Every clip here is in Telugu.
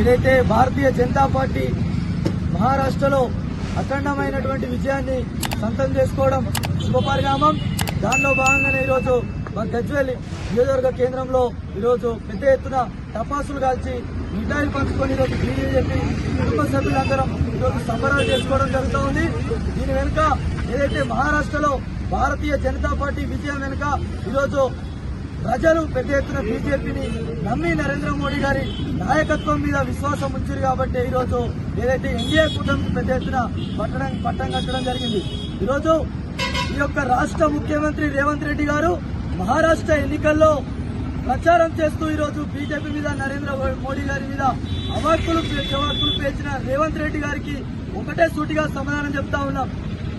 ఏదైతే భారతీయ జనతా పార్టీ మహారాష్ట్రలో అఖండమైనటువంటి విజయాన్ని సొంతం చేసుకోవడం శుభపరిణామం దానిలో భాగంగానే ఈరోజు మా గజ్వేల్ నియోజకవర్గ కేంద్రంలో ఈరోజు పెద్ద ఎత్తున టపాసులు కాల్చి మిఠాయిలు పంచుకొని ఈరోజు బీజేపీ కుటుంబ సభ్యులందరం ఈరోజు సంబరాలు చేసుకోవడం జరుగుతూ ఉంది. దీని వెనుక ఏదైతే మహారాష్ట్రలో భారతీయ జనతా పార్టీ విజయం వెనుక ఈరోజు ప్రజలు పెద్ద ఎత్తున బీజేపీని నమ్మి నరేంద్ర మోడీ గారి నాయకత్వం మీద విశ్వాసం ఉంచారు కాబట్టి ఈరోజు ఏదైతే ఎన్డీఏ కూటమికి పెద్ద ఎత్తున పట్టడం పట్టం కట్టడం జరిగింది. ఈరోజు ఈ యొక్క రాష్ట్ర ముఖ్యమంత్రి రేవంత్ రెడ్డి గారు మహారాష్ట్ర ఎన్నికల్లో ప్రచారం చేస్తూ ఈరోజు బీజేపీ మీద నరేంద్ర మోడీ గారి మీద అవాక్కులు జవాక్కులు పేర్చిన రేవంత్ రెడ్డి గారికి ఒకటే సూటిగా సమాధానం చెప్తా ఉన్నాం.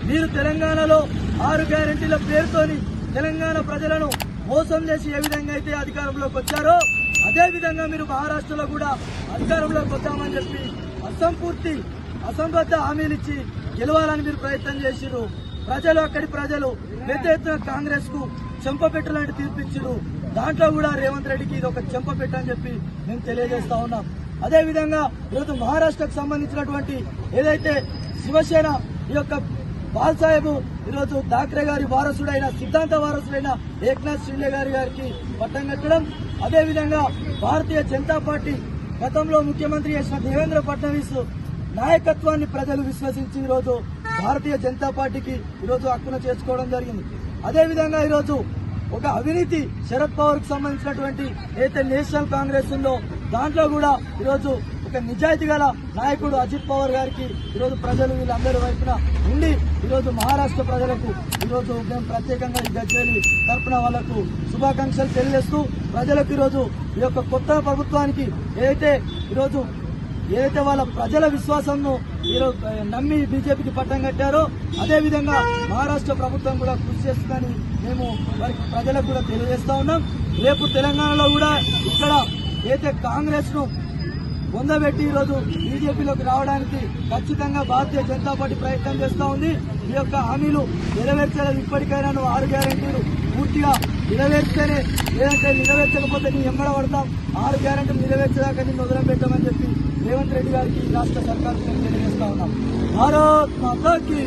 మీరు తెలంగాణలో ఆరు గ్యారంటీల పేరుతోని తెలంగాణ ప్రజలను మోసం చేసి ఏ విధంగా అయితే అధికారంలోకి వచ్చారో అదే విధంగా మీరు మహారాష్ట్రలో కూడా అధికారంలోకి వద్దామని చెప్పి అసంపూర్తి అసంబద్ధ హామీలిచ్చి గెలవాలని మీరు ప్రయత్నం చేసిరు ప్రజలు అక్కడి ప్రజలు పెద్ద ఎత్తున కాంగ్రెస్కు చెంపపెట్టలాంటి తీర్పిచ్చిరు దాంట్లో కూడా రేవంత్ రెడ్డికి ఇది ఒక చెంపపెట్టు అని చెప్పి మేము తెలియజేస్తా ఉన్నాం. అదేవిధంగా ఈరోజు మహారాష్ట్రకు సంబంధించినటువంటి ఏదైతే శివసేన ఈ యొక్క బాల్ సాహెబ్ ఈరోజు ఠాక్రే గారి వారసుడైన సిద్ధాంత వారసుడైన ఏక్నాథ్ షిండే గారి గారికి పట్టం కట్టడం. అదేవిధంగా భారతీయ జనతా పార్టీ గతంలో ముఖ్యమంత్రి చేసిన దేవేంద్ర ఫడ్నవీస్ నాయకత్వాన్ని ప్రజలు విశ్వసించి ఈరోజు భారతీయ జనతా పార్టీకి ఈరోజు హక్కున చేసుకోవడం జరిగింది. అదేవిధంగా ఈరోజు ఒక అవినీతి శరద్ పవార్కు సంబంధించినటువంటి ఏదైతే నేషనల్ కాంగ్రెస్ ఉందో దాంట్లో కూడా ఈరోజు ఒక నిజాయితీ గల నాయకుడు అజిత్ పవార్ గారికి ఈరోజు ప్రజలు వీళ్ళందరి వైపున ఉండి ఈరోజు మహారాష్ట్ర ప్రజలకు ఈరోజు మేము ప్రత్యేకంగా ఈ గజ్వేలి తరపున వాళ్ళకు శుభాకాంక్షలు తెలియజేస్తూ ప్రజలకు ఈరోజు ఈ యొక్క కొత్త ప్రభుత్వానికి ఏదైతే ఈరోజు ఏదైతే వాళ్ళ ప్రజల విశ్వాసంను ఈరోజు నమ్మి బీజేపీకి పట్టం కట్టారో అదేవిధంగా మహారాష్ట్ర ప్రభుత్వం కూడా కృషి చేస్తుందని మేము వారికి ప్రజలకు కూడా తెలియజేస్తా ఉన్నాం. రేపు తెలంగాణలో కూడా ఇక్కడ ఏదైతే కాంగ్రెస్ను పొందబెట్టి ఈరోజు బీజేపీలోకి రావడానికి ఖచ్చితంగా భారతీయ జనతా పార్టీ ప్రయత్నం చేస్తూ ఉంది. ఈ యొక్క హామీలు నెరవేర్చలేదు ఇప్పటికైనా నువ్వు ఆరు గ్యారెంటీలు పూర్తిగా నెరవేర్స్తేనే లేదంటే నెరవేర్చకపోతే నీ ఎమ్మడ పడతాం. ఆరు గ్యారెంటీలు నేను నిన్ను వదిలిపెట్టామని చెప్పి రేవంత్ రెడ్డి గారికి రాష్ట్ర సర్కార్ తెలియజేస్తా ఉన్నాం. భారత్ మాతాకి!